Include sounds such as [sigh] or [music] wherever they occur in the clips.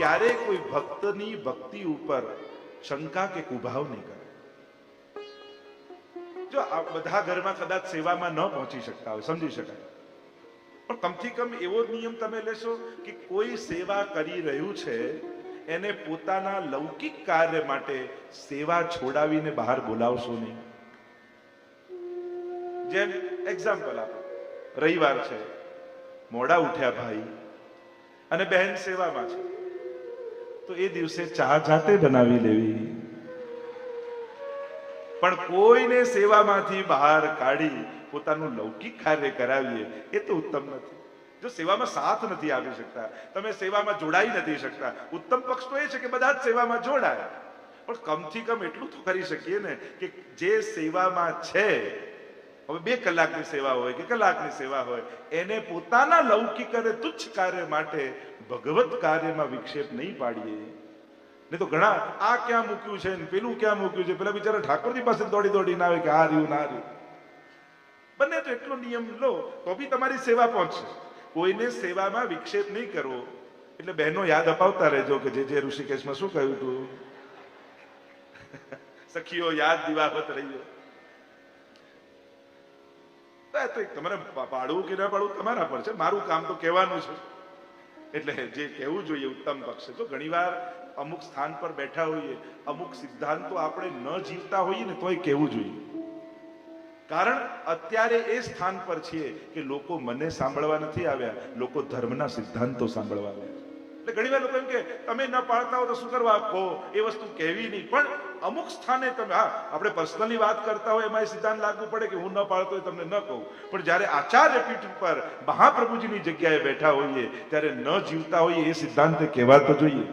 ક્યારે કોઈ ભક્તની ભક્તિ ઉપર શંકા કે કુભાવ નહીં કરે? જો આ બધા ઘરમાં કદાચ સેવામાં ન પહોંચી શકતા હોય, સમજી શકાય. પણ કમથી કમ એવો નિયમ તમે લેશો કે કોઈ સેવા કરી રહ્યું છે, એને પોતાના લૌકિક કાર્ય માટે સેવા છોડાવીને બહાર બોલાવશો નહીં. જેમ એક્ઝામ્પલ આપો. રવિવાર છે, મોડા ઉઠ્યા ભાઈ, અને બહેન સેવામાં છે. તો એ દિવસે ચા જાતે બનાવી લેવી. પણ કોઈને સેવામાંથી બહાર કાઢી પોતાનું લૌકિક કાર્ય કરાવીએ, એ તો ઉત્તમ નથી. જો સેવામાં સાથ નથી આપી શકતા, તમે સેવામાં જોડાઈ નથી શકતા, ઉત્તમ પક્ષ તો એ છે કે બધા જ સેવામાં જોડાયા. પણ કમથી કમ એટલું તો કરી શકીએ ને કે જે સેવામાં છે હવે બે કલાકની સેવા હોય કે કલાકની સેવા હોય, એને પોતાના લૌકિક અને તુચ્છ કાર્ય માટે ભગવત કાર્યમાં વિક્ષેપ નહીં પાડીએ. નહીં તો ઘણા, આ ક્યાં મૂક્યું છે ને પેલું ક્યાં મૂક્યું છે? પેલા બિચારા ઠાકોરજી પાસે દોડી દોડીને આવે કે આ રહ્યું ના રહ્યું. બંને તો એટલો નિયમ લો, તો બી તમારી સેવા પહોંચશે. કોઈને સેવામાં વિક્ષેપ નહીં કરવો. એટલે બહેનો યાદ અપાવતા રહેજો કે જે જે ઋષિકેશમાં શું કહ્યું તું? [laughs] સખીઓ, યાદ દિવાવત રહ્યો તમારે પાડવું કે ના પાડવું તમારા પર છે. મારું કામ તો કહેવાનું છે. એટલે જે કહેવું જોઈએ ઉત્તમ પક્ષ. તો ઘણીવાર અમુક સ્થાન પર બેઠા હોઈએ, અમુક સિદ્ધાંતો આપણે ન જીવતા હોઈએ ને તોય કહેવું જોઈએ. કારણ અત્યારે એ સ્થાન પર છીએ કે લોકો મને સાંભળવા નથી આવ્યા, લોકો ધર્મના સિદ્ધાંતો સાંભળવા આવ્યા. એટલે ઘણીવાર લોકો એમ કે તમે ન પાળતા હો તો શું કરવા કહો એ વસ્તુ કહેવી નહીં. પણ અમુક સ્થાને તમે, હા, આપણે પર્સનલી વાત કરતા હોય એમાં સિદ્ધાંત લાગુ પડે કે હું ન પાળતો હોય તમને ન કહું. પણ જ્યારે આચાર્ય પીઠ પર મહાપ્રભુજીની જગ્યાએ બેઠા હોઈએ, ત્યારે ન જીવતા હોઈએ એ સિદ્ધાંત કહેવાતો જોઈએ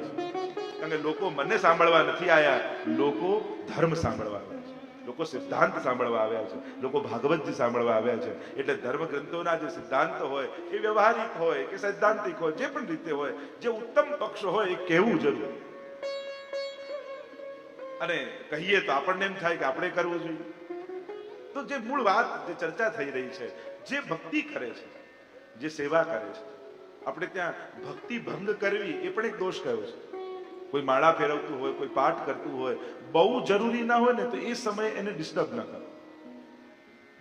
કે લોકો મને સાંભળવા નથી આવ્યા લોકો ધર્મ સાંભળવા આવ્યા છે. લોકો સિદ્ધાંત સાંભળવા આવ્યા છે. લોકો ભાગવતજી સાંભળવા આવ્યા છે. એટલે ધર્મ ગ્રંથોના જે સિદ્ધાંત હોય, એ વ્યવહારિક હોય કે સૈદ્ધાંતિક હોય, જે પણ રીતે હોય, જે ઉત્તમ પક્ષ હોય એ કહેવું જરૂર. અને કહીએ તો આપણને એમ થાય કે આપણે કરવું જોઈએ. તો જે મૂળ વાત, જે ચર્ચા થઈ રહી છે, જે ભક્તિ કરે છે, જે સેવા કરે છે, આપણે ત્યાં ભક્તિ ભંગ કરવી એ પણ એક દોષ કયો છે. કોઈ માળા ફેરવતું હોય, કોઈ પાઠ કરતું હોય, બહુ જરૂરી ના હોય ને તો એ સમયે એને ડિસ્ટર્બ ના કરો.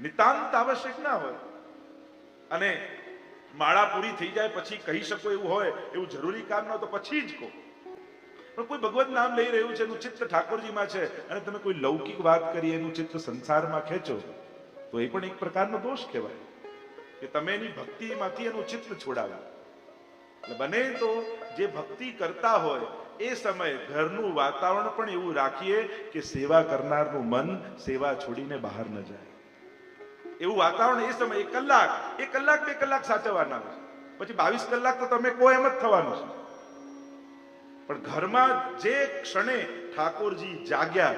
નિતાંત આવશ્યક ના હોય. અને માળા પૂરી થઈ જાય પછી કહી શકો એવું હોય, એવું જરૂરી કામ ન તો પછી જ કહો. પણ કોઈ ભગવત નામ લઈ રહ્યું છે, એનું ચિત્ત ઠાકોરજીમાં છે, અને તમે કોઈ લૌકિક વાત કરી, એનું ચિત્ત સંસારમાં ખેંચો, તો એ પણ એક પ્રકારનો દોષ કહેવાય. કે તમે એની ભક્તિમાંથી એનું ચિત્ત છોડાવ્યું એટલે બને તો જે ભક્તિ કરતા હોય, એ સમયે ઘરનું વાતાવરણ પણ એવું રાખીએ કે સેવા કરનારનું મન સેવા છોડીને બહાર ન જાય. એવું વાતાવરણ એ સમય એક કલાક એક કલાક, બે કલાક સાચવવાના પછી બાવીસ કલાક તો તમે કોઈ એમ જ થવાનું છે. પણ ઘરમાં જે ક્ષણે ઠાકોરજી જાગ્યા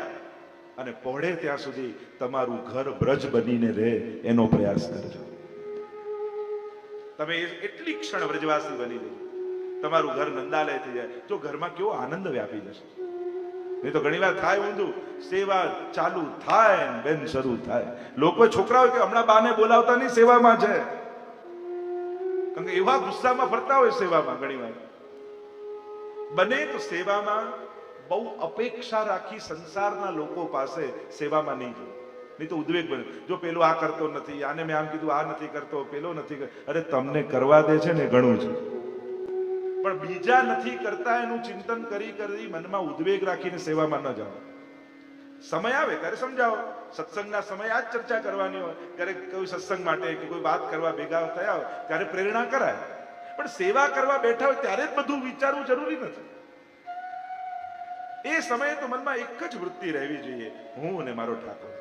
અને પહોળે ત્યાં સુધી તમારું ઘર બ્રજ બનીને રહે એનો પ્રયાસ કરજો. તમે એટલી ક્ષણ વ્રજવાસી બની રહી. તમારું ઘર નંદાલય થઈ જાય. તો ઘરમાં કેવો આનંદ વ્યાપી જશે? નહીં તો ઘણી વાર થાય ઊંધું, સેવા ચાલુ થાય બેન શરૂ થાય. લોકો છોકરાઓ કે હમણાં બાને બોલાવતા નહીં સેવામાં છે. કારણ કે એવા ગુસ્સામાં ફરતા હોય સેવામાં ઘણી વાર. બને તો સેવામાં બહુ અપેક્ષા રાખી સંસારના લોકો પાસે સેવામાં નહીં જવું. નહીં તો ઉદ્વેગ બને. જો પેલો આ કરતો નથી, આને મેં આમ કીધું, આ નથી કરતો, પેલો નથી અરે તમને કરવા દે છે ને ઘણું છે. પણ બીજા નથી કરતા એનું ચિંતન કરી કરી મનમાં ઉદ્વેગ રાખીને સેવામાં ન જાઓ. સમય આવે ત્યારે સમજાવો. સત્સંગના સમય આ જ ચર્ચા કરવાની હોય. ત્યારે કોઈ સત્સંગ માટે કે કોઈ વાત કરવા ભેગા થયા હોય, ત્યારે પ્રેરણા કરાય. પણ સેવા કરવા બેઠા હોય ત્યારે જ બધું વિચારવું જરૂરી નથી. એ સમયે તો મનમાં એક જ વૃત્તિ રહેવી જોઈએ, હું અને મારો ઠાકોર.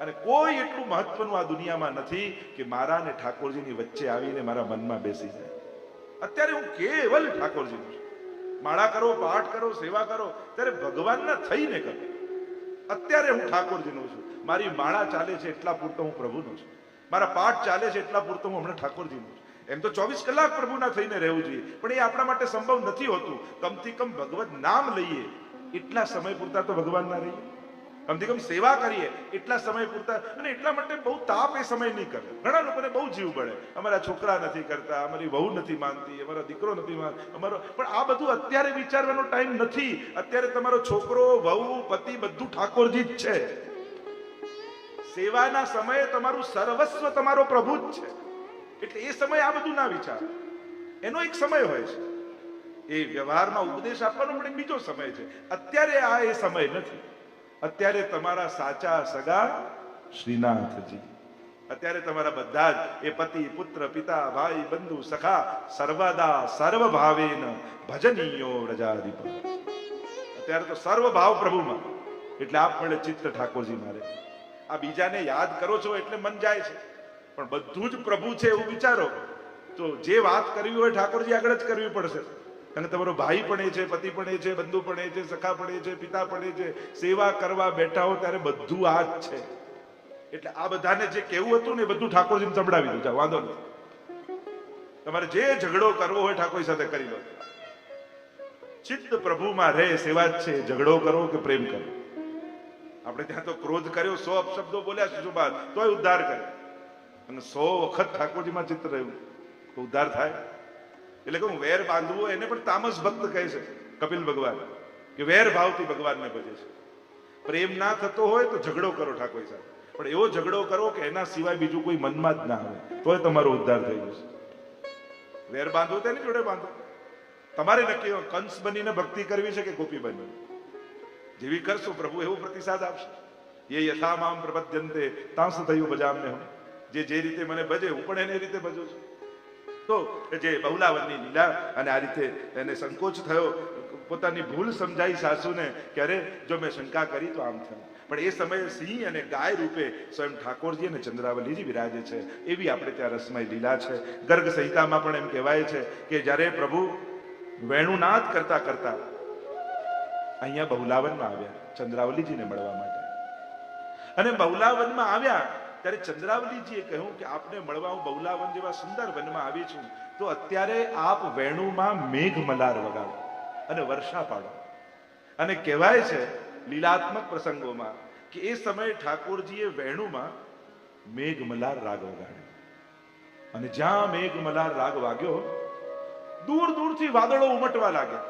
અને કોઈ એટલું મહત્વનું આ દુનિયામાં નથી કે મારા અને ઠાકોરજીની વચ્ચે આવીને મારા મનમાં બેસી જાય. અત્યારે હું કેવલ ઠાકોરજી છું. માળા કરો, પાઠ કરો, સેવા કરો, ત્યારે ભગવાનના થઈને કરો. અત્યારે હું ઠાકોરજીનો છું. મારી માળા ચાલે છે એટલા પૂરતો હું પ્રભુનો છું. મારા પાઠ ચાલે છે એટલા પૂરતો હું હમણાં ઠાકોરજીનો છું. એમ તો ચોવીસ કલાક પ્રભુના થઈને રહેવું જોઈએ. પણ એ આપણા માટે સંભવ નથી હોતું. કમથી કમ ભગવત નામ લઈએ. એટલા સમય પૂરતા તો ભગવાનના રહીએ. કમથી કમ સેવા કરીએ, એટલા સમય પૂરતા. અને એટલા માટે બહુ તાપ એ સમય નહીં કરે. ઘણા લોકોને બહુ જીવ બળે. અમારા છોકરા નથી કરતા, અમારી વહુ નથી માનતી, અમારો દીકરો નથી માન અમારો પણ આ બધું અત્યારે વિચારવાનો ટાઈમ નથી. અત્યારે તમારો છોકરો, વહુ, પતિ બધું ઠાકોરજી જ છે. સેવાના સમયે તમારું સર્વસ્વ તમારો પ્રભુ જ છે. એટલે એ સમય આ બધું ના વિચાર. એનો એક સમય હોય છે. એ વ્યવહારમાં ઉપદેશ આપવાનો પણ બીજો સમય છે. અત્યારે આ એ સમય નથી. અત્યારે તમારા સાચા સગા શ્રીનાથજી. અત્યારે તમારા બધા જ એ પતિ, પુત્ર, પિતા, ભાઈ, બંધુ, સખા, સર્વદા સર્વ ભાવેન ભજનીયો રજાધિપ અત્યારે તો સર્વ ભાવ પ્રભુમાં. એટલે આપ મળે ચિત્ત ઠાકોરજી મારે. આ બીજાને યાદ કરો છો એટલે મન જાય છે. પણ બધું જ પ્રભુ છે એવું વિચારો, તો જે વાત કરવી હોય ઠાકોરજી આગળ જ કરવી પડશે. અને તમારો ભાઈ પણ એ છે, પતિ પણ એ છે, બંધુ પણ એ છે, સખા પણ એ છે, પિતા પણ એ છે, સેવા કરવા બેઠા હો ત્યારે બધું આ જ છે. એટલે આ બધાને જે કેવું હતું ને બધું ઠાકોરજીને સંભળાવી દઉં વાંધો નથી તમારે જે ઝઘડો કરવો હોય ઠાકોર સાથે કરી લો. ચિત્ત પ્રભુમાં રહે સેવા જ છે, ઝઘડો કરો કે પ્રેમ કરો. આપણે ત્યાં તો ક્રોધ કર્યો, સો અપશબ્દો બોલ્યા શિશુપાલ તોય ઉદ્ધાર કરે અને સો વખત ઠાકોરજીમાં ચિત્ત રહ્યું. ઉદ્ધાર થાય. એટલે કે હું વેર બાંધવો એને પણ તામસ ભક્ત કહે છે કપિલ ભગવાન, કે વેર ભાવથી ભગવાનને ભજે છે. પ્રેમ ના થતો હોય તો ઝઘડો કરો ઠાકોર સાથે પણ એવો ઝઘડો કરો કે એના સિવાય બીજું કોઈ મનમાં જ ના આવે તોય તમારો ઉદ્ધાર થઈ જશે. વેર બાંધવો તેની જોડે બાંધો. તમારે નક્કી કંસ બનીને ભક્તિ કરવી છે કે ગોપી બની જેવી કરશો પ્રભુ એવો પ્રતિસાદ આપશે. એ યથામામ મામ પ્રપદ્યંતે, તાંસ થયું બજામને હું જે જે રીતે મને ભજે, હું પણ એને રીતે ભજું છું. તો જે બહુલાવનની લીલા અને આ રીતે એને સંકોચ થયો, પોતાની ભૂલ સમજાઈ સાસુને કે અરે જો મેં શંકા કરી તો આમ થયું. પણ એ સમયે સિંહ અને ગાય રૂપે સ્વયં ઠાકોરજી અને ચંદ્રાવલીજી બિરાજે છે. એવી આપણે ત્યાં રસમય લીલા છે. ગર્ગ સંહિતામાં પણ એમ કહેવાય છે કે જ્યારે પ્રભુ વેણુનાથ કરતા કરતા અહીંયા બહુલાવનમાં આવ્યા, ચંદ્રાવલીજીને મળવા માટે. અને બહુલાવનમાં આવ્યા ત્યારે ચંદ્રાવલીજીએ કહ્યું કે આપને મળવા હું બહુલાવન જેવા સુંદર વનમાં આવી છું, તો અત્યારે આપ વેણુમાં મેઘ મલાર વગાડો અને વર્ષા પાડો. અને કહેવાય છે લીલાત્મક પ્રસંગોમાં કે એ સમયે ઠાકોરજીએ વેણુમાં મેઘ મલાર રાગ વગાડ્યો. અને જ્યાં મેઘ મલાર રાગ વાગ્યો, દૂર દૂરથી વાદળો ઉમટવા લાગ્યા.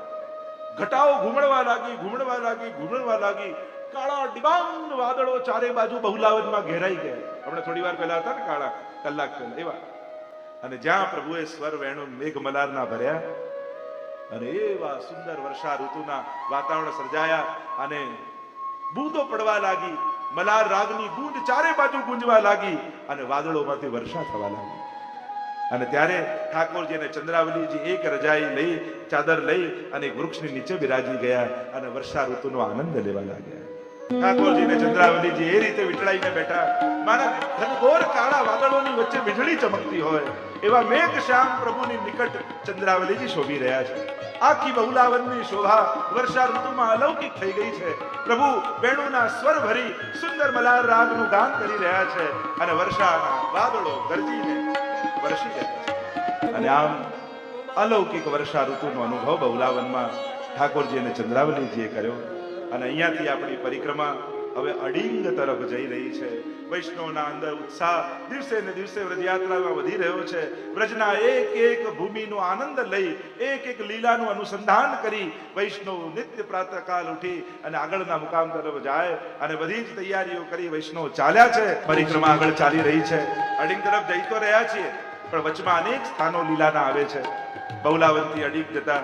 ઘટાઓ ઘૂમડવા લાગી ઘૂમડવા લાગી ઘૂમડવા લાગી. કાળા ડિબાંગ વાદળો ચારે બાજુ બહુલાવનમાં ઘેરાઈ ગયા. આપણે થોડી વાર પહેલા હતા ને કાળા કલાક પહેલા, એવા. અને જ્યાં પ્રભુએ સ્વર વેણુ મેઘ મલારના ભર્યા અને એવા સુંદર વર્ષા ઋતુના વાતાવરણ સર્જાયા અને બૂંદો પડવા લાગી, મલાર રાગની ગૂંજ ચારે બાજુ ગુંજવા લાગી અને વાદળોમાંથી વર્ષા થવા લાગી. અને ત્યારે ઠાકોરજીને ચંદ્રાવલીજી એક રજાઈ લઈ, ચાદર લઈ અને વૃક્ષની નીચે બિરાજી ગયા અને વર્ષા ઋતુનો આનંદ લેવા લાગ્યા. ઠાકોરજી અને ચંદ્રાવલીજી એ રીતે વીટળાઈને બેઠા. મારા ઘનઘોર કાળા વાદળોની વચ્ચે વીજળી ચમકતી હોય, એવા મેઘ શ્યામ પ્રભુની નિકટ ચંદ્રાવલીજી શોભી રહ્યા છે. આખી બહુલાવનની શોભા વર્ષા ઋતુમાં અલૌકિક થઈ ગઈ છે. પ્રભુ, વેણુના સ્વર ભરી સુંદર મલાર રાગનું ગાન કરી રહ્યા છે અને વર્ષાના વાદળો ગરજીને વરસી રહ્યા છે. અને આમ અલૌકિક વર્ષા ઋતુનો અનુભવ બહુલાવનમાં ઠાકોરજી અને ચંદ્રાવલીજીએ કર્યો. અને અહીંયાથી આપણી પરિક્રમા હવે અડિંગ તરફ જઈ રહી છે. વૈષ્ણવના અંદર ઉત્સાહ દિવસે ને દિવસે વ્રજયાત્રામાં વધી રહ્યો છે. વ્રજના એક એક ભૂમિનો આનંદ લઈ, એક એક લીલાનું અનુસંધાન કરી વૈષ્ણવ નિત્ય પ્રાતકાલ ઉઠી અને આગળના મુકામ તરફ જાય અને બધી જ તૈયારીઓ કરી વૈષ્ણવ ચાલ્યા છે. પરિક્રમા આગળ ચાલી રહી છે. અડિંગ તરફ જઈ તો રહ્યા છીએ, પણ વચમાં અનેક સ્થાનો લીલાના આવે છે. બહુલાવનથી અડિંગ જતા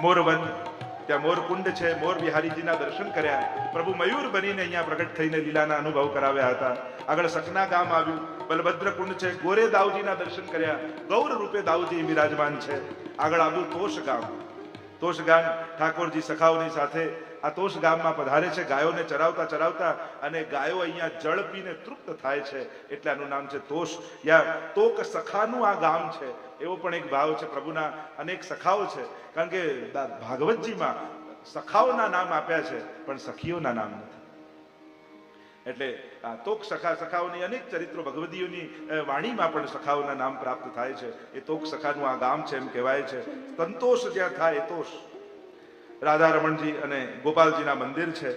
મોરવન ત્યાં મોરકુંડ છે, મોર બિહારીજીના દર્શન કર્યા. પ્રભુ મયુર બનીને અહીંયા પ્રગટ થઈને લીલાના અનુભવ કરાવ્યા હતા. આગળ સકના ગામ આવ્યું. બલભદ્ર કુંડ છે, ગોરે દાઉજીના દર્શન કર્યા. ગૌર રૂપે દાઉજી બિરાજમાન છે. આગળ આવ્યું તોષ ગામ. તોષ ગામ ઠાકોરજી સખાઓની સાથે આ તોષ ગામમાં પધારે છે, ગાયોને ચરાવતા ચરાવતા અને ગાયો અહીંયા જળ પીને તૃપ્ત થાય છે. એટલે આનું નામ છે તોષ. યા તોક સખાનું આ ગામ છે. એવો પણ એક ભાવ છે, પ્રભુના અનેક સખાઓ છે. કારણ કે ભાગવતજીમાં સખાઓના નામ આપ્યા છે, પણ સખીઓના નામ નથી. એટલે આ તોક સખા, સખાઓની અનેક ચરિત્રો ભગવદીઓની વાણીમાં પણ સખાઓના નામ પ્રાપ્ત થાય છે. એ તોક સખાનું આ ગામ છે એમ કહેવાય છે. સંતોષ જ્યાં થાય એ તોષ. રાધા રમણજી અને ગોપાલજીના મંદિર છે.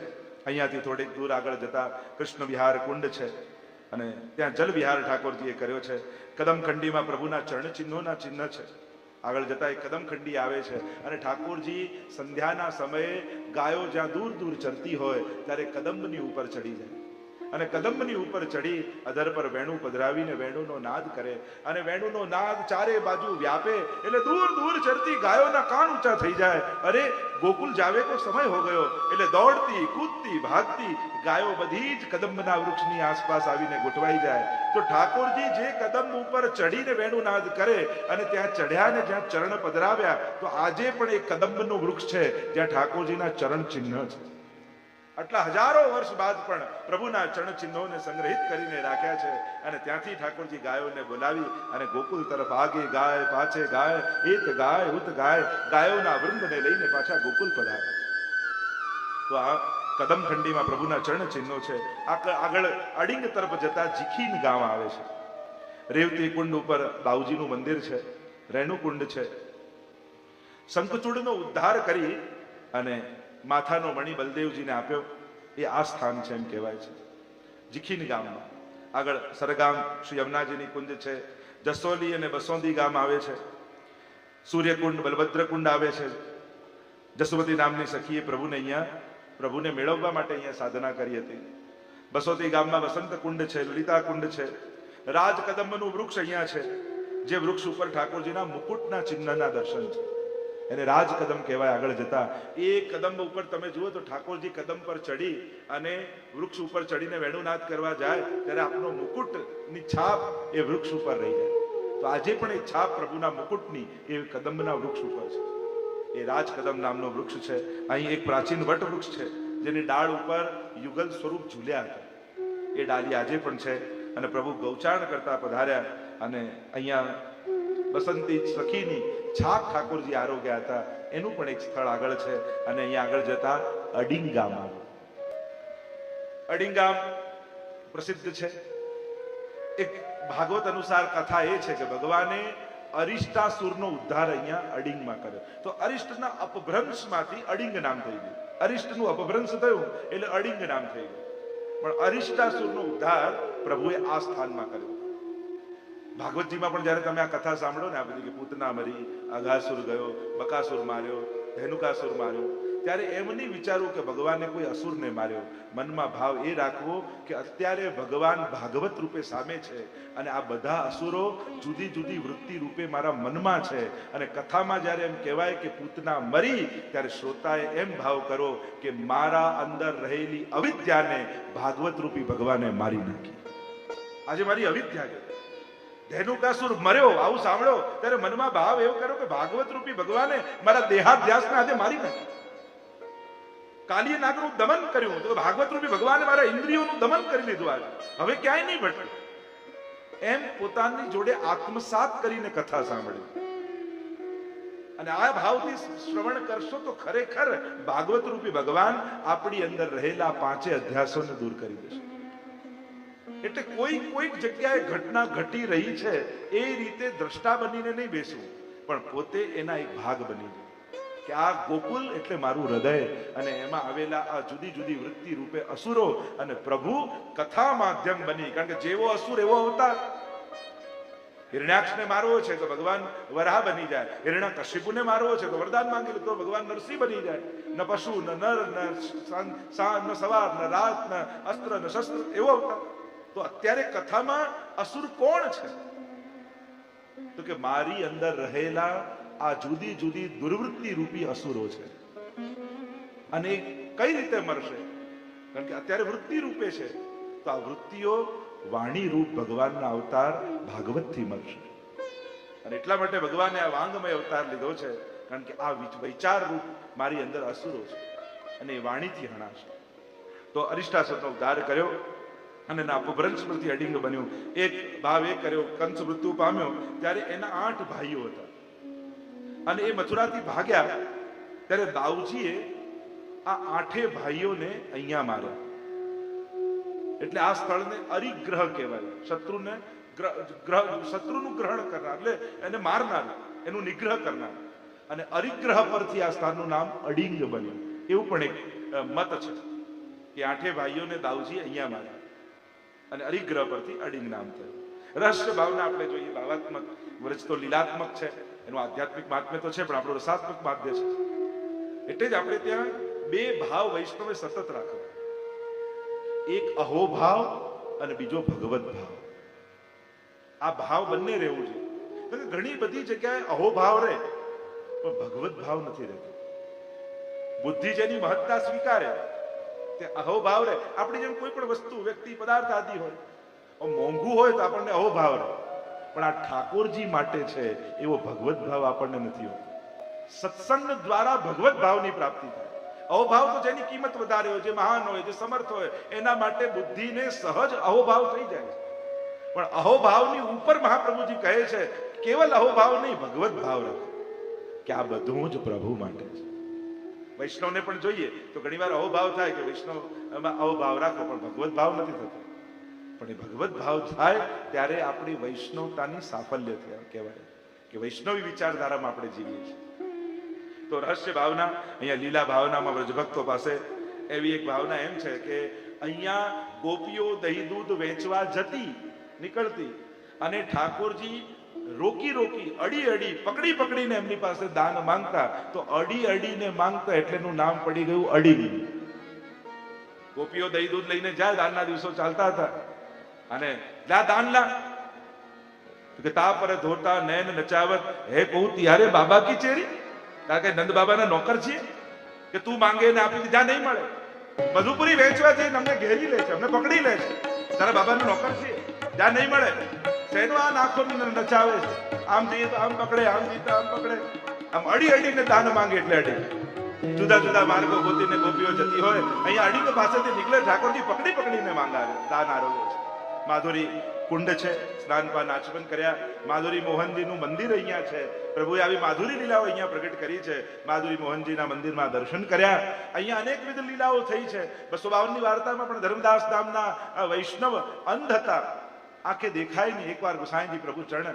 અહીંયાથી થોડીક દૂર આગળ જતા કૃષ્ણ વિહાર કુંડ છે. અને ત્યાં જલ વિહાર ઠાકોરજીએ કર્યો છે. કદમખંડીમાં પ્રભુના ચરણ ચિહ્નોના ચિહ્ન છે. આગળ જતા એ કદમખંડી આવે છે અને ઠાકોરજી સંધ્યાના સમયે ગાયો જ્યાં દૂર દૂર ચરતી હોય, ત્યારે કદંબની ઉપર ચડી જાય. અને કદંબની ઉપર ચડી અધર પર વેણું પધરાવીને વેણુનો નાદ કરે અને વેણુનો નાદ ચારે બાજુ વ્યાપે એટલે દૂર દૂર ચરતી ગાયોના કાન ઊંચા થઈ જાય. અરે, ગોકુલ જાવે તો સમય હો ગયો. એટલે દોડતી, કૂદતી, ભાગતી ગાયો બધી જ કદંબના વૃક્ષની આસપાસ આવીને ગોઠવાઈ જાય. તો ઠાકોરજી જે કદંબ ઉપર ચડીને વેણું નાદ કરે અને ત્યાં ચઢ્યા ને જ્યાં ચરણ પધરાવ્યા, તો આજે પણ એક કદંબનું વૃક્ષ છે, જ્યાં ઠાકોરજીના ચરણ ચિહ્ન છે. આટલા હજારો વર્ષ બાદ પણ પ્રભુના ચરણ ચિહ્નોને સંગ્રહિત કરીને રાખ્યા છે અને ત્યાંથી ઠાકોરજી ગાયોને બોલાવી અને ગોકુલ તરફ આગે ગાય, પાછે ગાય એત ગાય ઉત ગાય, ગાયોના વૃંદને લઈને પાછા ગોકુલ પધારે તો આ કદમખંડીમાં પ્રભુના ચરણ ચિહ્નો છે આગળ અડિંગ તરફ જતા જીખીન ગામ આવે છે. રેવતી કુંડ ઉપર બાઉજીનું મંદિર છે, રેણુકુંડ છે. શંખચૂડનો ઉદ્ધાર કરી અને માથાનો મણિ બલદેવજીને આપ્યો. એ આ સ્થાન છે એમ કહેવાય છે. જીખીન ગામમાં. આગળ સરગામ શ્રી યમુનાજીની કુંજ છે. જસોલી અને બસોંદી ગામ આવે છે. સૂર્યકુંડ, બલભદ્રકુંડ આવે છે. જસવતી નામની સખીએ પ્રભુને અહીંયા, પ્રભુને મેળવવા માટે અહીંયા સાધના કરી હતી. બસોતી ગામમાં વસંત કુંડ છે, લલિતા કુંડ છે. રાજ કદંબનું વૃક્ષ અહીંયા છે. જે વૃક્ષ ઉપર ઠાકોરજીના મુકુટના ચિહ્નના દર્શન છે. એને રાજ કદમ કહેવાય આગળ જતા. એ કદમ ઉપર તમે જુઓ તો ઠાકોરજી કદમ પર ચડી અને વૃક્ષ ઉપર ચડીને વેણુનાદ કરવા જાય, ત્યારે આપનો મુકુટની છાપ એ વૃક્ષ ઉપર રહી જાય. તો આજે પણ એ છાપ પ્રભુના મુકુટની એ કદંબના વૃક્ષ ઉપર છે. એ રાજ કદમ નામનો વૃક્ષ છે. અહીં એક પ્રાચીન વટ વૃક્ષ છે, જેની ડાળ ઉપર યુગલ સ્વરૂપ ઝૂલ્યા હતા. એ ડાળી આજે પણ છે અને પ્રભુ ગૌચારણ કરતા પધાર્યા અને અહીંયા બસંતી સખીની છાપ ઠાકોરજી આરોગ્યા હતા. એનું પણ એક સ્થળ આગળ છે અને અહીંયા આગળ જતા અડિંગામ આવ્યું અડિંગામ પ્રસિદ્ધ છે. એક ભાગવત અનુસાર કથા એ છે કે ભગવાને અરિષ્ટાસુરનો ઉદ્ધાર અહીંયા અડિંગમાં કર્યો. તો અરિષ્ટના અપભ્રંશમાંથી અડિંગ નામ થઈ ગયું. અરિષ્ટનું અપભ્રંશ થયું એટલે અડિંગ નામ થઈ ગયું. પણ અરિષ્ટાસુરનો ઉદ્ધાર પ્રભુએ આ સ્થાનમાં કર્યો. ભાગવતજીમાં પણ જ્યારે તમે આ કથા સાંભળો ને આ બધી કે પૂતના મરી અઘાસુર ગયો, બકાસુર માર્યો, ધેનુકાસુર માર્યો, ત્યારે એમ નહીં વિચારવું કે ભગવાને કોઈ અસુરને માર્યો. મનમાં ભાવ એ રાખવો કે અત્યારે ભગવાન ભાગવત રૂપે સામે છે અને આ બધા અસુરો જુદી જુદી વૃત્તિ રૂપે મારા મનમાં છે. અને કથામાં જ્યારે એમ કહેવાય કે પૂતના મરી, ત્યારે શ્રોતાએ એમ ભાવ કરો કે મારા અંદર રહેલી અવિદ્યાને ભાગવત રૂપી ભગવાને મારી નાખી. આજે મારી અવિદ્યા છે ધેનુકાસુર મર્યો, આવું સાંભળો ત્યારે મનમાં ભાવ એવો કર્યો કે, ભાગવત રૂપી ભગવાને મારા દેહાધ્યાસને આજે મારી નાખ્યો કાલીય નાગનું દમન કર્યું, તો ભાગવત રૂપી ભગવાને મારા ઇન્દ્રિયોનું દમન કરી લીધું આજે. હવે ક્યાંય નહીં ભટકે એમ પોતાની જોડે આત્મસાત કરીને કથા સાંભળી. અને આ ભાવથી શ્રવણ કરશો તો ખરેખર ભાગવત રૂપી ભગવાન આપણી અંદર રહેલા પાંચે અધ્યાસોને દૂર કરી દેશે. એટલે કોઈ કોઈક જગ્યાએ ઘટના ઘટી રહી છે, એ રીતે દ્રષ્ટા બનીને નહીં બેસવું. પણ પોતે એના એક ભાગ બની કે આ ગોકુલ એટલે મારું હૃદય અને એમાં આવેલા આ જુદી જુદી વૃત્તિ રૂપે અસુરો અને પ્રભુ કથા માધ્યમ બની. કારણ કે જેવો અસુર એવો અવતાર હિરણાક્ષને મારવો છે તો ભગવાન વરાહ બની જાય. હિરણા કશ્યપુને મારવો છે તો વરદાન માંગી તો ભગવાન નરસિંહ બની જાય. ન પશુ, ન નર, ન સવાર, ન રાત, ન અસ્ત્ર, ન શસ્ત્ર એવો અવતાર તો અત્યારે કથામાં અસુર કોણ છે? તો કે મારી અંદર રહેલા આ જુદી જુદી દુર્વૃત્તિ રૂપી અસુરો છે. અને કઈ રીતે મરશે? કારણ કે અત્યારે વૃત્તિ રૂપે છે. તો આ વૃત્તિઓ વાણી રૂપ ભગવાનના અવતાર ભાગવતથી મળશે. અને એટલા માટે ભગવાને આ વાંગમય અવતાર લીધો છે, કારણ કે આ વિચાર રૂપ મારી અંદર અસુરો છે અને એ વાણીથી હણાશે. તો અરિષ્ટાસનો ઉદ્ધાર કર્યો. અને ના અપભ્રંશ અડિંગ બન્યું. એક ભાવ એ કર્યો, કંસ મૃત્યુ પામ્યો, ત્યારે એના આઠ ભાઈઓ હતા. અને એ મથુરાથી ભાગ્યા, ત્યારે દાઉજીએ આ આઠે ભાઈઓને અહીંયા માર્યા. એટલે આ સ્થળને અરિગ્રહ કહેવાય. શત્રુને ગ્રહ, શત્રુનું ગ્રહણ કરનાર, એટલે એને મારનાર, એનું નિગ્રહ કરનાર. અને અરિગ્રહ પરથી આ સ્થાનનું નામ અડિંગ બન્યું. એવું પણ એક મત છે કે આઠે ભાઈઓને દાઉજી અહીંયા માર્યા. અને અરિગ્રહ પરથી અડિંગ નામ થયું રહસ્ય ભાવના આપણે જોઈએ, ભાવાત્મક વ્રજ તો લીલાત્મક છે, એનું આધ્યાત્મિક મહાત્મ્ય તો છે, પણ આપણું રસાત્મક માધ્ય છે. એટલે જ આપણે ત્યાં બે ભાવ વૈષ્ણવે સતત રાખ્યો એક અહોભાવ અને બીજો ભગવત ભાવ. આ ભાવ બંને રહેવું જોઈએ. ઘણી બધી જગ્યાએ અહોભાવ રહે, પણ ભગવત ભાવ નથી રહેતો. બુદ્ધિ જેની મહત્તા સ્વીકારે તે અહોભાવ રહે આપણી જેમ કોઈ પણ વસ્તુ, વ્યક્તિ, પદાર્થ આદિ હોય મોંઘું હોય તો આપણને અહોભાવ રહે પણ આ ઠાકોરજી માટે છે એવો ભગવત ભાવ આપણને નથી હોતો. સત્સંગ દ્વારા ભગવત ભાવની પ્રાપ્તિ થાય. અહોભાવ તો જેની કિંમત વધારે હોય, જે મહાન હોય, જે સમર્થ હોય, એના માટે બુદ્ધિને સહજ અહોભાવ થઈ જાય છે. પણ અહોભાવની ઉપર મહાપ્રભુજી કહે છે, કેવલ અહોભાવ નહીં, ભગવત ભાવ રાખો. કે આ બધું જ પ્રભુ માટે છે. વૈષ્ણવને પણ જોઈએ તો ઘણીવાર અવભાવ થાય કે વૈષ્ણવમાં અવભાવ રાખો, પણ ભગવત ભાવ નથી થતો. પણ એ ભગવત ભાવ થાય ત્યારે આપણી વૈષ્ણવતાની સાફલ્ય કહેવાય કે વૈષ્ણવી વિચારધારામાં આપણે જીવીએ છીએ. તો રહસ્ય ભાવના, અહીંયા લીલા ભાવનામાં વ્રજભક્તો પાસે એવી એક ભાવના એમ છે કે અહીંયા ગોપીઓ દહીં દૂધ વેચવા જતી, નીકળતી અને ઠાકોરજી રોકી રોકી, અડી અડી, પકડી પકડીને એમની પાસે દાન માંગતા, તો અડી અડીને માંગતા એટલેનું નામ પડી ગયું અડી ગોપીઓ દહીં દૂધ લઈને જાય દાનના દિવસો ચાલતા હતા. અને લા દાન લા. તા પર ધોતા, નયન નચાવત, હે કહું ત્યારે બાબા કી ચેરી? કારણ કે નંદ બાબાના નોકર છીએ? કે તું માંગે ને આપી દીધા નહીં મળે? મધુપુરી વેચવા જઈને અમને ઘેરી લે છે, અમને પકડી લે છે. તારા બાબાનો નોકર છીએ, જ્યાં નહીં મળે? શેનો આ નાખો નચાવે આમ જઈએ આમ પકડે, આમ જઈએ આમ પકડે. આમ અડી અડીને દાન માંગે એટલે અડી. જુદા જુદા માર્ગો ગોતીને ગોપીઓ જતી હોય, અહીંયા અડીને પાસેથી નીકળે, ઠાકોરજી પકડી પકડીને માંગાવે. દાન આરોગ્ય છે. માધુરી કુંડ છે, સ્નાન પાન, આચમન કર્યા. માધુરી મોહનજીનું મંદિર અહીંયા છે. પ્રભુએ આવી માધુરી લીલાઓ અહીંયા પ્રગટ કરી છે. માધુરી મોહનજીના મંદિરમાં દર્શન કર્યા. અહીંયા અનેકવિધ લીલાઓ થઈ છે. બસો બાવનની વાર્તામાં પણ ધર્મદાસ નામના વૈષ્ણવ અંધ હતા. આંખે દેખાય નહીં. એકવાર ગુસાઈજી પ્રભુ ચરણ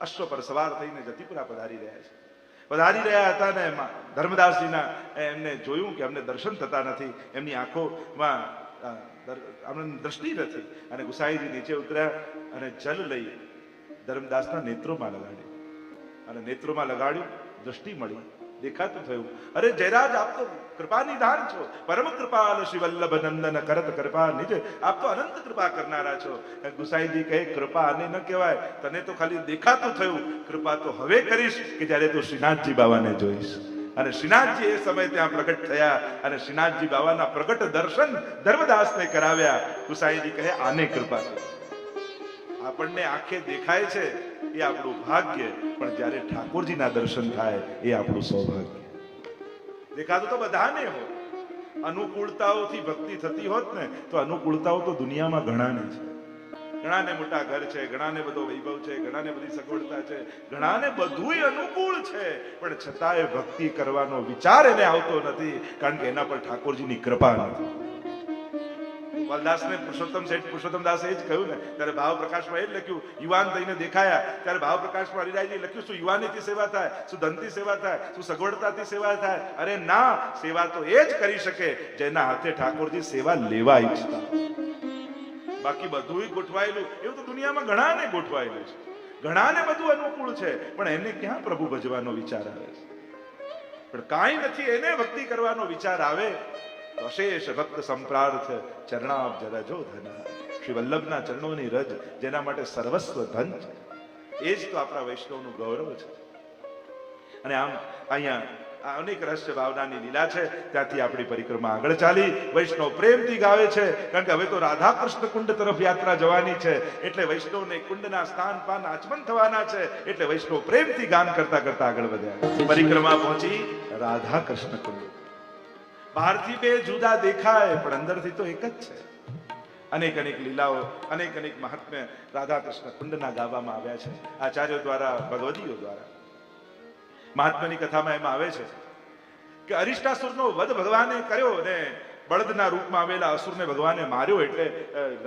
અશ્વ પર સવાર થઈને જતીપુરા પધારી રહ્યા છે. પધારી રહ્યા હતા ને એમાં ધર્મદાસજીના એમને જોયું કે અમને દર્શન થતા નથી. એમની આંખોમાં અમને દ્રષ્ટિ નથી. અને ગુસાઈજી નીચે ઉતર્યા અને જલ લઈ ધર્મદાસના નેત્રોમાં લગાડ્યું. અને નેત્રોમાં લગાડ્યું, દ્રષ્ટિ મળી. દેખાતું થયું. અરે જયરાજ, આપ તો કૃપા નિધાન છો. પરમ કૃપાલ શ્રી વલ્લભ નંદન કરત કૃપા નિજ. આપ તો અનંત કૃપા કરનારા છો. ગુસાઈજી કહે કૃપા આને ન કહેવાય. તને તો ખાલી દેખાતું થયું. કૃપા તો હવે કરીશ કે જ્યારે તું શ્રીનાથજી બાબાને જોઈશ. અને શ્રીનાથજી એ સમય ત્યાં પ્રગટ થયા અને શ્રીનાથજી બાબાના પ્રગટ દર્શન ધર્મદાસને કરાવ્યા. ગુસાઈજી કહે, આને કૃપા આપણને આંખે દેખાય છે એ આપણું ભાગ્ય, પણ જ્યારે ઠાકોરજીના દર્શન થાય, એ આપણું સૌભાગ્ય. દેખાતું તો બધાને હોય. અનુકૂળતાઓથી ભક્તિ થતી હોત ને, તો અનુકૂળતાઓ તો દુનિયામાં ઘણાને છે. ઘણાને મોટા ઘર છે, ઘણાને બધો વૈભવ છે, ઘણાને બધી સગવડતા છે, ઘણાને બધુંય અનુકૂળ છે. પણ છતાંય ભક્તિ કરવાનો વિચાર એને આવતો નથી, કારણ કે એના પર ઠાકોરજીની કૃપા નથી. વાલદાસને પુરુષોત્તમ શેઠ, પુરુષોત્તમ દાસે એ જ કહ્યું ને. ત્યારે ભાવ પ્રકાશમાં એ જ લખ્યું, યુવાન થઈને દેખાયા. ત્યારે ભાવ પ્રકાશમાં હરિરાયજી લખ્યું, શું યુવાનીથી સેવા થાય? શું ધનથી સેવા થાય? શું સગવડતાથી સેવા થાય? અરે ના, સેવા તો એ જ કરી શકે, જેના હાથે ઠાકોરજી સેવા લેવા ઈચ્છતા. બાકી બધું ગોઠવાયેલું, એવું તો દુનિયામાં ઘણાને ગોઠવાયેલું છે. ઘણાને બધું અનુકૂળ છે, પણ એને ક્યાં પ્રભુ ભજવાનો વિચાર આવે? છે પણ કાંઈ નથી, એને ભક્તિ કરવાનો વિચાર આવે. અશેષ ભક્ત સંપ્રાર્થ ચરણાબ રજો ધન શ્રી વલ્લભના ચરણોની રજ જેના માટે સર્વસ્વ ધન છે. એ જ તો આપણા વૈષ્ણવનું ગૌરવ છે. અને આમ અહીંયા આ અનેક રહસ્ય ભાવનાની લીલા છે. ત્યાંથી આપણી પરિક્રમા આગળ ચાલી. વૈષ્ણવ પ્રેમથી ગાવે છે. કારણ કે હવે તો રાધા કૃષ્ણ કુંડ તરફ યાત્રા જવાની છે. એટલે વૈષ્ણવને કુંડના સ્થાન પાન આચમન થવાના છે. એટલે વૈષ્ણવ પ્રેમથી ગાન કરતા કરતા આગળ વધ્યા. પરિક્રમા પહોંચી રાધા કૃષ્ણ કુંડ. બહારથી બે જુદા દેખાય, પણ અંદરથી તો એક જ છે. અનેક અનેક લીલાઓ, અનેક અનેક મહાત્મ્ય રાધા કૃષ્ણ કુંડના ગાવામાં આવ્યા છે, આચાર્યો દ્વારા, ભગવદીઓ દ્વારા. મહાત્માની કથામાં એમાં આવે છે કે અરિષ્ટાસુરનો વધ ભગવાને કર્યો ને બળદના રૂપમાં આવેલા અસુરને ભગવાને માર્યો એટલે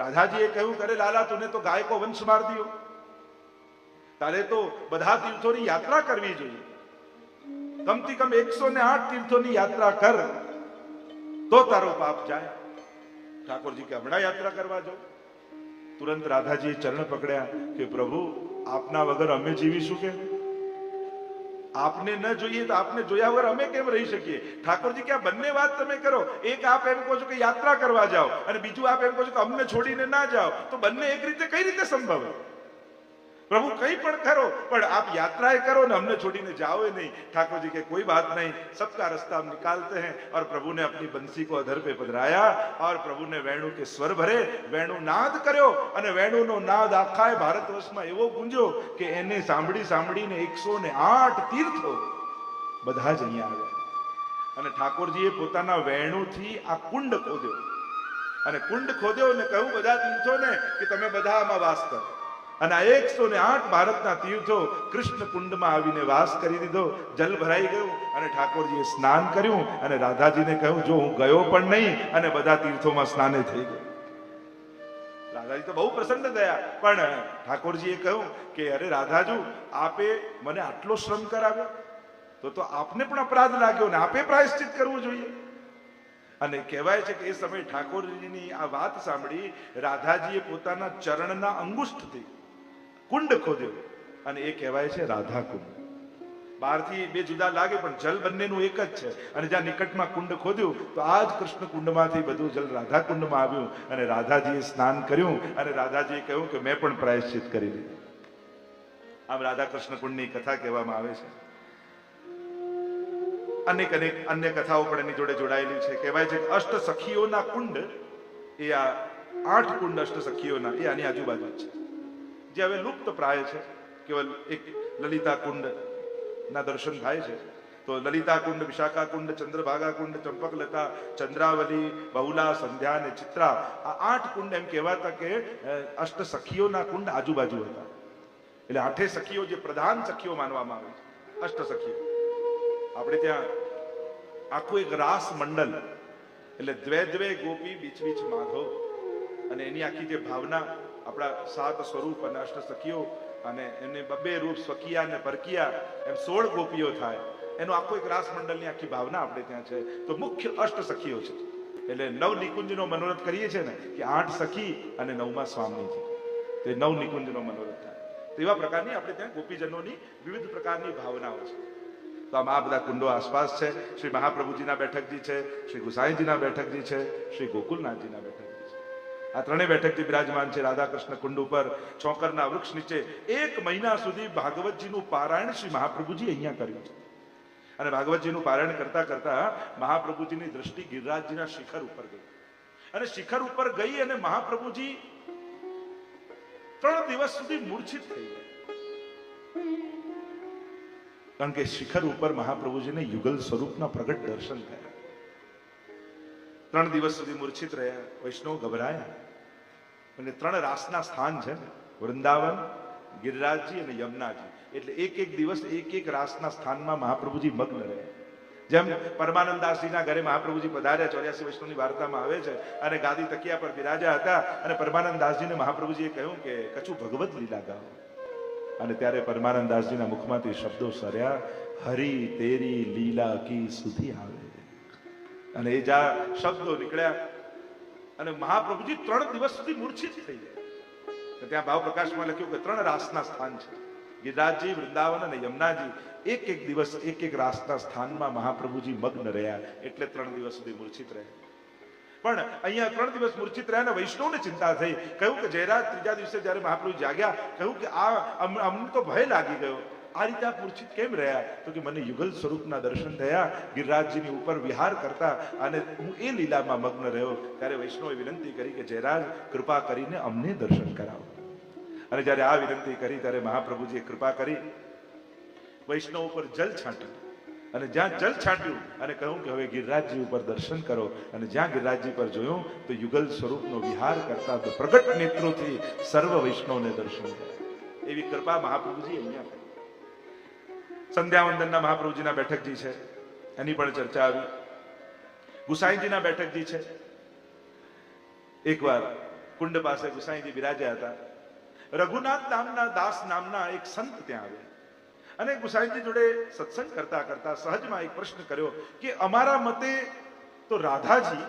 રાધાજીએ કહ્યું કરે લાલા, તુને તો ગાયકો વંશ માર દિયો. તારે તો બધા તીર્થોની યાત્રા કરવી જોઈએ. કમથી કમ એકસો ને આઠ તીર્થોની યાત્રા કર. તો તારો પાપ જાય. ઠાકોરજી કે, હમણાં યાત્રા કરવા જાઉં? તુરંત રાધાજીએ ચરણ પકડ્યા કે, પ્રભુ, આપના વગર અમે જીવીશું કે આપને ન જોઈએ તો આપને જોયા વગર અમે કેમ રહી શકીએ? ઠાકોરજી કે, આ બંને વાત તમે કરો. એક આપ એમ કહો છો કે, યાત્રા કરવા જાઓ અને બીજું આપ એમ કહો છો કે, અમને છોડીને ના જાઓ. તો બંને એક રીતે કઈ રીતે સંભવ? પ્રભુ કઈ પણ કરો પણ આપ યાત્રાએ કરો ને हमने छोड़ीने जाओ ही नहीं ठाकुर जी के कोई बात नहीं सबका रास्ता हम निकालते हैं और प्रभु ने अपनी बंसी को अधर पे पधराया और प्रभु ने વેણુ કે સ્વર ભરે વેણુ નાદ કર્યો અને વેણુનો નાદ આખા ભારત વર્ષમાં એવો ગુંજ્યો કે એને સાંભળી સાંભળીને એકસો ને આઠ તીર્થો બધા જ અહીંયા આવ્યા અને ઠાકોરજીએ પોતાના વેણુથી આ કુંડ ખોદ્યો અને કુંડ ખોદ્યો અને કહ્યું બધા તીર્થોને કે તમે બધા આમાં વાસ કરો અને આ એકસો ને આઠ ભારતના તીર્થો કૃષ્ણ કુંડમાં આવીને વાસ કરી દીધો. જલ ભરાઈ ગયું અને ઠાકોરજીએ સ્નાન કર્યું અને રાધાજીને કહ્યું, જો હું ગયો પણ નહીં, અને બધા તીર્થોમાં સ્નાને થઈ ગયું. રાધાજી તો બહુ પ્રસન્ન થયા. પણ ઠાકોરજીએ કહ્યું કે, અરે રાધાજુ, આપે મને આટલો શ્રમ કરાવ્યો? તો તો આપને પણ અપરાધ લાગ્યો ને આપે પ્રાયશ્ચિત કરવું જોઈએ. અને કહેવાય છે કે એ સમયે ઠાકોરજીની આ વાત સાંભળી રાધાજીએ પોતાના ચરણના અંગુષ્ઠથી કુંડ ખોદ્યો. અને એ કહેવાય છે રાધા કુંડ બહારથી બે જુદા લાગે, પણ જલ બંનેનું એક જ છે. અને જ્યાં નિકટમાં કુંડ ખોદ્યું, તો આ જ કૃષ્ણ કુંડમાંથી બધું જલ રાધા કુંડમાં આવ્યું. અને રાધાજીએ સ્નાન કર્યું, અને રાધાજીએ કહ્યું કે મેં પણ પ્રાયશ્ચિત કરી લીધું. આમ રાધા કૃષ્ણ કુંડની કથા કહેવામાં આવે છે. અનેક અનેક અન્ય કથાઓ પણ એની જોડે જોડાયેલી છે. કહેવાય છે કે અષ્ટ સખીઓના કુંડ, એ આ આઠ કુંડ અષ્ટ સખીઓના એ આની આજુબાજુ છે. જે હવે લુપ્ત પ્રાય છે, કેવલ એક લલિતા કુંડ ના દર્શન થાય છે. તો લલિતા કુંડ, વિશાખા કુંડ, ચંદ્રભાગા કુંડ, ચંપકલતા, ચંદ્રાવલી, બહુલા, સંધ્યા અને ચિત્રા આ આઠ કુંડ એમ કહેવાતા કે અષ્ટ સખીઓના કુંડ આજુબાજુ હતા. એટલે આઠે સખીઓ જે પ્રધાન સખીઓ માનવામાં આવે છે, અષ્ટ સખીઓ. આપણે ત્યાં આખું એક રાસ મંડલ એટલે દ્વે દ્વે ગોપી બીચ બીચ માધવ અને એની આખી જે ભાવના આપણા સાત સ્વરૂપ અને અષ્ટ સખીઓ અને એમને બબે રૂપ સ્વકિયા અને પરકિયા એમ સોળ ગોપીઓ થાય. એનો આખો એક રાસ મંડળની આખી ભાવના આપણે ત્યાં છે. તો મુખ્ય અષ્ટ સખીઓ છે. એટલે નવ નિકુંજનો મનોરથ કરીએ છીએ ને, કે આઠ સખી અને નવમાં સ્વામી છે તે નવ નિકુંજનો મનોરથ થાય. તો એવા પ્રકારની આપણે ત્યાં ગોપીજનોની વિવિધ પ્રકારની ભાવનાઓ છે. તો આમ આ બધા કુંડો આસપાસ છે. શ્રી મહાપ્રભુજીના બેઠકજી છે, શ્રી ગુસાઈજીના બેઠકજી છે, શ્રી ગોકુલનાથજીના બેઠકજી છે આ ત્રણેય બેઠકથી બિરાજમાન છે રાધાકૃષ્ણ કુંડ ઉપર, ચોકરના વૃક્ષ નીચે. એક મહિના સુધી ભાગવતજીનું પારાયણ શ્રી મહાપ્રભુજી અહીંયા કર્યું છે. અને ભાગવતજીનું પારાયણ કરતા કરતા મહાપ્રભુજીની દ્રષ્ટિ ગિરિરાજજીના શિખર ઉપર ગઈ. અને શિખર ઉપર ગઈ અને મહાપ્રભુજી ત્રણ દિવસ સુધી મૂર્છિત થઈ ગયા. કારણ કે શિખર ઉપર મહાપ્રભુજીને યુગલ સ્વરૂપના પ્રગટ દર્શન થયા ત્રણ દિવસ સુધી મૂર્છિત રહ્યા. વૈષ્ણવ ગભરાયા. અને ત્રણ રાસના સ્થાન છે વૃંદાવન, ગિરિરાજજી અને યમુનાજી. એટલે એક એક દિવસ એક એક રાસના સ્થાનમાં મહાપ્રભુજી મગ્ન રહ્યા જેમ પરમાનંદાસજીના ઘરે મહાપ્રભુજી પધાર્યા, ચોર્યાસી વૈષ્ણવની વાર્તામાં આવે છે, અને ગાદી તકિયા પર બિરાજા હતા, અને પરમાનંદાસજીને મહાપ્રભુજીએ કહ્યું કે કચું ભગવત લીલા ગાઓ. અને ત્યારે પરમાનંદાસજીના મુખમાંથી શબ્દો સર્યા, હરી તેરી લીલા કી સુધી આવે. અને એ જા શબ્દો નીકળ્યા. અને મહાપ્રભુજી ત્રણ દિવસ સુધી મૂર્છિત થઈ ગયા. ત્યાં ભાવ પ્રકાશમાં લખ્યું કે ત્રણ રાસના સ્થાન છે. ગિરિરાજજી વૃંદાવન અને યમુનાજી. એક એક દિવસ, એક એક રાસના સ્થાનમાં મહાપ્રભુજી મગ્ન રહ્યા. એટલે ત્રણ દિવસ સુધી મૂર્છિત રહ્યા. પણ અહીંયા ત્રણ દિવસ મૂર્છિત રહ્યા ને વૈષ્ણવને ચિંતા થઈ. કહ્યું કે જયરાજ ત્રીજા દિવસે જ્યારે મહાપ્રભુ જાગ્યા, કહ્યું કે આ અમ- અમને તો ભય લાગી ગયો. આ રીતે આ મૂર્છિત કેમ રહ્યા? તો કે મને યુગલ સ્વરૂપના દર્શન થયા, ગિરિરાજજીની ઉપર વિહાર કરતા અને હું એ લીલામાં મગ્ન રહ્યો. ત્યારે વૈષ્ણવે વિનંતી કરી કે જયરાજ, કૃપા કરીને અમને દર્શન કરાવો. અને જ્યારે આ વિનંતી કરી, ત્યારે મહાપ્રભુજીએ કૃપા કરી. વૈષ્ણવ ઉપર જલ છાંટ્યું. અને જ્યાં જલ છાંટ્યું, અને કહ્યું કે હવે ગિરિરાજજી ઉપર દર્શન કરો. અને જ્યાં ગિરિરાજજી પર જોયું, તો યુગલ સ્વરૂપનો વિહાર કરતા પ્રગટ નેત્રોથી સર્વ વૈષ્ણવને દર્શન એવી કૃપા મહાપ્રભુજી અહીંયા કરી. સંધ્યાવંદનના મહાપ્રભુજીના બેઠકજી છે. એની પણ ચર્ચા આવી. ગુસાઈજીના બેઠકજી છે. એકવાર કુંડ પાસે ગુસાઈજી બિરાજ્યા હતા. રઘુનાથ નામના દાસ નામના એક સંત ત્યાં આવ્યા. અને ગુસાઈજી જોડે સત્સંગ કરતા કરતા સહજમાં એક પ્રશ્ન કર્યો કે અમારા મતે તો રાધાજી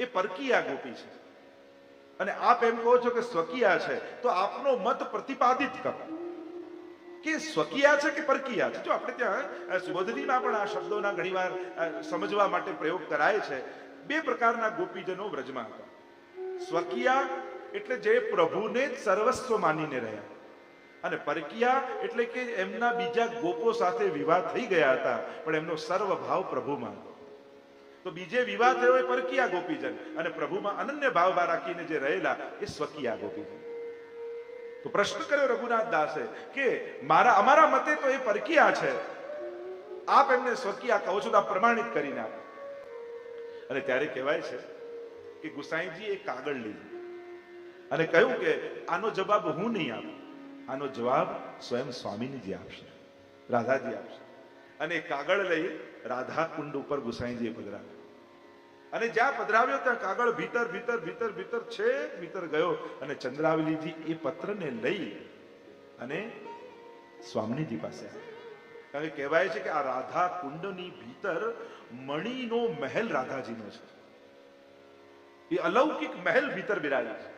એ પરકીયા ગોપી છે. અને આપ એમ કહો છો કે સ્વકીયા છે, તો આપનો મત પ્રતિપાદિત કરો. કે સ્વકીયા છે કે પરકીયા છે? જો આપણે ત્યાં સુબોધનીમાં પણ આ શબ્દોના ઘણીવાર સમજવા માટે પ્રયોગ કરાય છે. બે પ્રકારના ગોપીજનો વ્રજમાં હતા. સ્વકીયા એટલે જે પ્રભુને સર્વસ્વ માનીને રહ્યા. અને પરકીયા એટલે કે એમના બીજા ગોપો સાથે વિવાહ થઈ ગયા હતા, પણ એમનો સર્વ ભાવ પ્રભુમાં હતો. તો બીજે વિવાહ થયો એ પરકીયા ગોપીજન. અને પ્રભુમાં અનન્ય ભાવ રાખીને જે રહેલા એ સ્વકીયા ગોપીજન. તો પ્રશ્ન કર્યો રઘુનાથ દાસે કે મારા, અમારા મતે તો એ પરકીયા છે. આપ એમને સ્વકીયા કહો છો તો આપ પ્રમાણિત કરીને આપો અને ત્યારે કહેવાય છે કે ગુસાઈજી એ કાગળ લીધું. અને કહ્યું કે આનો જવાબ હું નહીં આપું. આનો જવાબ સ્વયં સ્વામીજી આપશે, રાધાજી આપશે. અને કાગળ લઈ રાધા કુંડ ઉપર ગુસાઈજીએ પધરાવ્યો. અને જ્યાં પધરાવ્યો ત્યાં કાગળ ભીતર ભીતર ભીતર ભીતર છે, ભીતર ગયો. અને ચંદ્રાવલીજી એ પત્રને લઈ અને સ્વામીજી પાસે કારણ કે કહેવાય છે કે આ રાધા કુંડની ભીતર મણીનો મહેલ રાધાજીનો છે. એ અલૌકિક મહેલ ભીતર બિરાજે છે.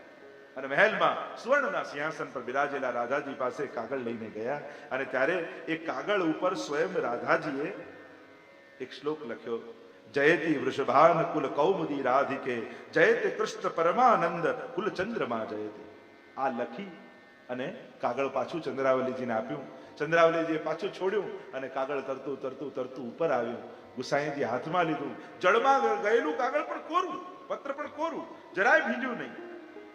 અને મહેલમાં સુવર્ણના સિંહાસન પર બિરાજેલા રાધાજી પાસે કાગળ લઈને ગયા. અને ત્યારે એ કાગળ ઉપર સ્વયં રાધાજીએ એક શ્લોક લખ્યો. જયતિ વૃષભાન કુલ કૌમુદી રાધિકે જયતે કૃષ્ણ પરમાનંદ કુલ ચંદ્રમા જયતિ આ લખી અને કાગળ પાછું ચંદ્રાવલીજીને આપ્યું. ચંદ્રાવલીજીએ પાછું છોડ્યું અને કાગળ તરતું તરતું તરતું ઉપર આવ્યું. ગુસાઈજી હાથમાં લીધું. જળમાં ગયેલું કાગળ પણ કોરું, પત્ર પણ કોરું, જરાય ભીંજ્યું નહીં.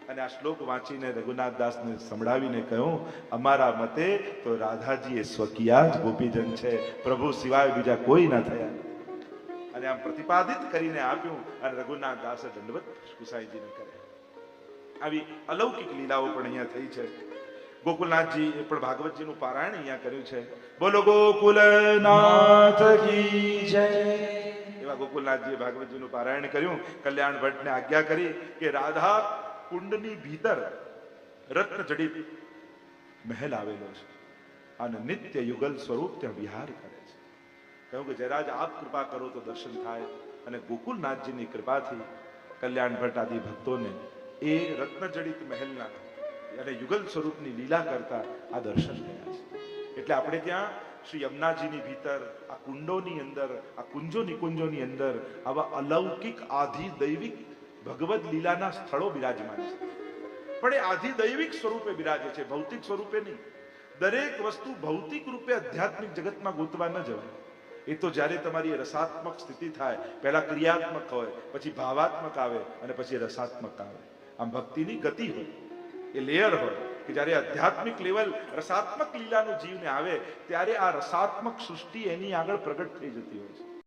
અને આ શ્લોક વાંચીને રઘુનાથ દાસને સંભળાવીને કહ્યું, અમારા મતે તો રાધાજી એ સ્વકીયા જ ગોપીજન છે. પ્રભુ સિવાય બીજા કોઈ ના થયા. અને આમ પ્રતિપાદિત કરીને આપ્યું અને રઘુનાથ દાસે દંડવત ગુસાઈજીને કરે આવી અલૌકિક લીલાઓ પણ અહીંયા થઈ છે. ગોકુલનાથજી એ પણ ભાગવતજીનું પારાયણ અહીંયા કર્યું છે. બોલો ગોકુલનાથ કી જય. એવા ગોકુલનાથજીએ ભાગવતજીનું પારાયણ કર્યું. કલ્યાણ ભટ્ટને આજ્ઞા કરી કે રાધા કુંડની ભીતર રત્ન જડિત મહેલ આવેલો છે. અને નિત્ય યુગલ સ્વરૂપ ત્યાં વિહાર કરે. કહ્યું કે જયરાજ, આપ કૃપા કરો તો દર્શન થાય. અને ગોકુલનાથજીની કૃપાથી કલ્યાણ ભટ્ટ આદિ ભક્તોને એ રત્નજડિત મહેલના અને યુગલ સ્વરૂપની લીલા કરતા આ દર્શન થયા છે. એટલે આપણે ત્યાં શ્રી યમુનાજીની ભીતર, આ કુંડોની અંદર, આ કુંજો નિકુંજોની અંદર, આવા અલૌકિક આધિ દૈવિક ભગવદ લીલાના સ્થળો બિરાજમાન છે. પણ એ આધિ દૈવિક સ્વરૂપે બિરાજે છે, ભૌતિક સ્વરૂપે નહીં. દરેક વસ્તુ ભૌતિક રૂપે આધ્યાત્મિક જગતમાં ગોતવા ન જવાય. એ તો જ્યારે તમારી રસાત્મક સ્થિતિ થાય, પહેલા ક્રિયાત્મક હોય, પછી ભાવાત્મક આવે અને પછી રસાત્મક આવે. આમ ભક્તિની ગતિ હોય, એ લેયર હોય, કે જ્યારે આધ્યાત્મિક લેવલ રસાત્મક લીલાનું જીવને આવે, ત્યારે આ રસાત્મક સૃષ્ટિ એની આગળ પ્રગટ થઈ જતી હોય છે.